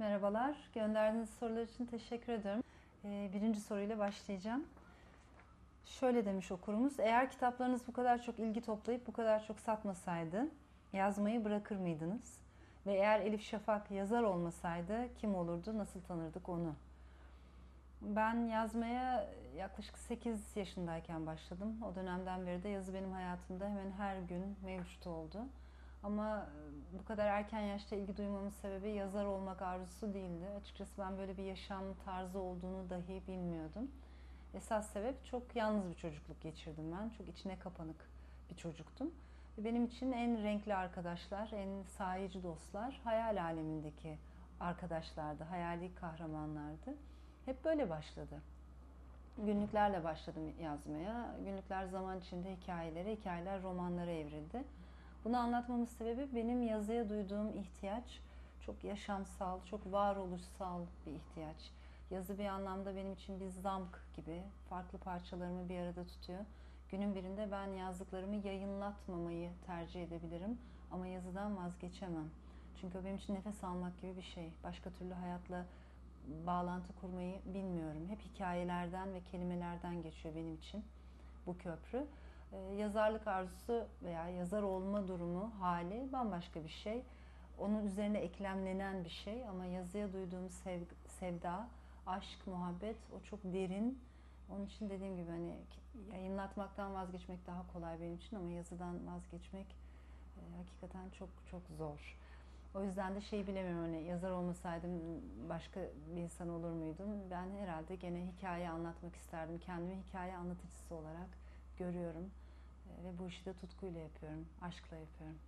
Merhabalar. Gönderdiğiniz sorular için teşekkür ederim. Ee, birinci soruyla başlayacağım. Şöyle demiş okurumuz. Eğer kitaplarınız bu kadar çok ilgi toplayıp bu kadar çok satmasaydı yazmayı bırakır mıydınız? Ve eğer Elif Şafak yazar olmasaydı kim olurdu, nasıl tanırdık onu? Ben yazmaya yaklaşık 8 yaşındayken başladım. O dönemden beri de yazı benim hayatımda hemen her gün mevcut oldu. Ama bu kadar erken yaşta ilgi duymamın sebebi yazar olmak arzusu değildi. Açıkçası ben böyle bir yaşam tarzı olduğunu dahi bilmiyordum. Esas sebep çok yalnız bir çocukluk geçirdim ben. Çok içine kapanık bir çocuktum. Ve benim için en renkli arkadaşlar, en sahici dostlar hayal alemindeki arkadaşlardı, hayali kahramanlardı. Hep böyle başladı. Günlüklerle başladım yazmaya. Günlükler zaman içinde hikayelere, hikayeler romanlara evrildi. Bunu anlatmamın sebebi benim yazıya duyduğum ihtiyaç çok yaşamsal, çok varoluşsal bir ihtiyaç. Yazı bir anlamda benim için bir zamk gibi farklı parçalarımı bir arada tutuyor. Günün birinde ben yazdıklarımı yayınlatmamayı tercih edebilirim ama yazıdan vazgeçemem. Çünkü o benim için nefes almak gibi bir şey. Başka türlü hayatla bağlantı kurmayı bilmiyorum. Hep hikayelerden ve kelimelerden geçiyor benim için bu köprü. Ee, yazarlık arzusu veya yazar olma durumu, hali bambaşka bir şey. Onun üzerine eklemlenen bir şey ama yazıya duyduğum sev, sevda, aşk, muhabbet o çok derin. Onun için dediğim gibi hani yayınlatmaktan vazgeçmek daha kolay benim için ama yazıdan vazgeçmek e, hakikaten çok çok zor. O yüzden de şey bilemiyorum hani yazar olmasaydım başka bir insan olur muydum? Ben herhalde gene hikaye anlatmak isterdim. Kendimi hikaye anlatıcısı olarak görüyorum. Ve bu işi de tutkuyla yapıyorum, aşkla yapıyorum.